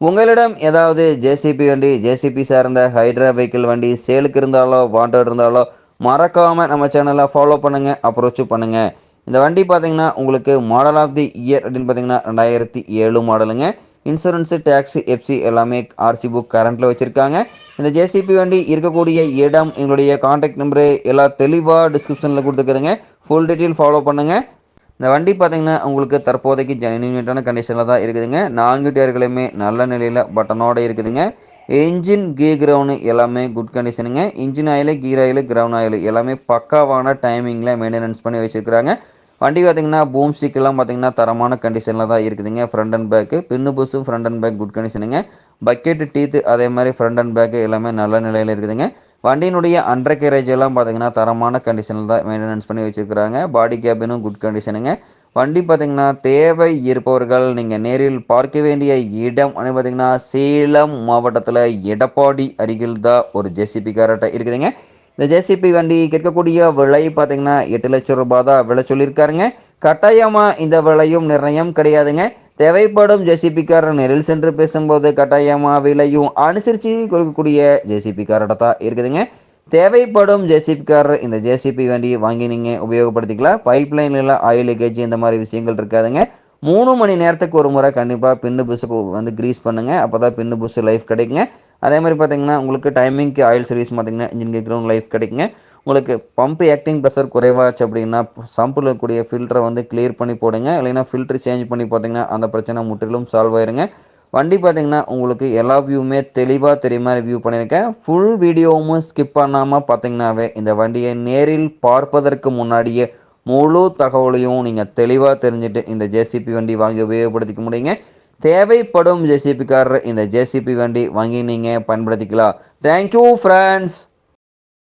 உங்களிடம் ஏதாவது ஜேசிபி வண்டி ஜேசிபி சார்ந்த ஹைட்ரா வெஹிக்கிள் வண்டி சேலுக்கு இருந்தாலோ வாண்டட் இருந்தாலோ மறக்காமல் நம்ம சேனலை ஃபாலோ பண்ணுங்கள் அப்ரோச்சு பண்ணுங்கள் இந்த வண்டி பார்த்தீங்கன்னா உங்களுக்கு மாடல் ஆஃப் தி இயர் அப்படின்னு பார்த்தீங்கன்னா ரெண்டாயிரத்தி ஏழு மாடலுங்க இன்சூரன்ஸு டேக்ஸி எஃப்சி எல்லாமே ஆர்சி புக் கரண்ட்டில் வச்சுருக்காங்க. இந்த ஜேசிபி வண்டி இருக்கக்கூடிய இடம் எங்களுடைய காண்டாக்ட் நம்பரு எல்லா தெளிவாக டிஸ்கிரிப்ஷனில் கொடுத்துருக்குதுங்க ஃபுல் டீட்டெயில் ஃபாலோ பண்ணுங்கள் இந்த வண்டி பார்த்தீங்கன்னா உங்களுக்கு தற்போதைக்கு ஜெனியூட்டான கண்டிஷனில் தான் இருக்குதுங்க. நான்கு டயர்களுமே நல்ல நிலையில் பட்டனோடு இருக்குதுங்க. என்ஜின் கீ கிரவுண்டு எல்லாமே good கண்டிஷனுங்க engine oil gear oil crown oil எல்லாமே பக்காவான டைமிங்கில் மெயின்டெனன்ஸ் பண்ணி வச்சுருக்கிறாங்க. வண்டி பார்த்தீங்கன்னா பூம் ஸ்டிக்கெல்லாம் பார்த்தீங்கன்னா தரமான கண்டிஷனில் தான் இருக்குதுங்க. ஃப்ரண்ட் அண்ட் பேக்கு பின்னு புஸ்ஸும் ஃப்ரண்ட் அண்ட் பேக் குட் கண்டிஷனுங்க பக்கெட்டு டீத்து அதே மாதிரி ஃப்ரண்ட் அண்ட் பேக்கு எல்லாமே நல்ல நிலையில் இருக்குதுங்க. வண்டியினுடைய அண்டர் கேரேஜ் எல்லாம் பார்த்தீங்கன்னா தரமான கண்டிஷனில் தான் மெயின்டெனன்ஸ் பண்ணி வச்சுருக்கிறாங்க. பாடி கேபினும் குட் கண்டிஷனுங்க வண்டி பார்த்தீங்கன்னா தேவை இருப்பவர்கள் நீங்கள் நேரில் பார்க்க வேண்டிய இடம் அப்படின்னு பார்த்தீங்கன்னா சேலம் மாவட்டத்தில் எடப்பாடி அருகில் தான் ஒரு ஜேசிபி காரட்டை இருக்குதுங்க. இந்த ஜேசிபி வண்டி கேட்கக்கூடிய விலை பார்த்தீங்கன்னா எட்டு லட்சம் ரூபாய் தான் விலை சொல்லியிருக்காருங்க. கட்டாயமாக இந்த விலையும் நிர்ணயம் கிடையாதுங்க. தேவைப்படும் ஜேசிபிக்காரர் நேரில் சென்று பேசும்போது கட்டாயமாக விலையும் அனுசரித்து கொடுக்கக்கூடிய ஜேசிபிக்காரோட தான் இருக்குதுங்க. தேவைப்படும் ஜேசிபிக்காரர் இந்த ஜேசிபி வண்டியை வாங்கி நீங்கள் உபயோகப்படுத்திக்கலாம். பைப் லைனில் ஆயில் லீக்கேஜ் இந்த மாதிரி விஷயங்கள் இருக்காதுங்க. மூணு மணி நேரத்துக்கு ஒரு முறை கண்டிப்பாக பின்னு புஷுக்கு வந்து க்ரீஸ் பண்ணுங்கள் அப்போ தான் பின்னு புஷ் லைஃப் கிடைக்குங்க. அதே மாதிரி பார்த்தீங்கன்னா உங்களுக்கு டைமிங்க்கு ஆயில் சர்வீஸ் பார்த்தீங்கன்னா இன்ஜின் கிரவுண்ட் லைஃப் கிடைக்குங்க. உங்களுக்கு பம்ப் ஆக்டிங் ப்ரெஷர் குறைவாச்சு அப்படின்னா சம்பில் இருக்கக்கூடிய ஃபில்டரை வந்து கிளியர் பண்ணி போடுங்க. இல்லைன்னா ஃபில்டர் சேஞ்ச் பண்ணி போட்டிங்கன்னா அந்த பிரச்சனை முற்றிலும் சால்வ் ஆயிருங்க. வண்டி பார்த்தீங்கன்னா உங்களுக்கு எல்லா வியூவுமே தெளிவாக தெரியுமா மாதிரி வியூ பண்ணியிருக்கேன். ஃபுல் வீடியோவும் ஸ்கிப் பண்ணாமல் பார்த்தீங்கன்னாவே இந்த வண்டியை நேரில் பார்ப்பதற்கு முன்னாடியே முழு தகவலையும் நீங்கள் தெளிவாக தெரிஞ்சுட்டு இந்த ஜேசிபி வண்டி வாங்கி உபயோகப்படுத்திக்க முடியுங்க. தேவைப்படும் ஜேசிபிக்காரர் இந்த ஜேசிபி வண்டி வாங்கி நீங்கள் பயன்படுத்திக்கலாம். Thank you friends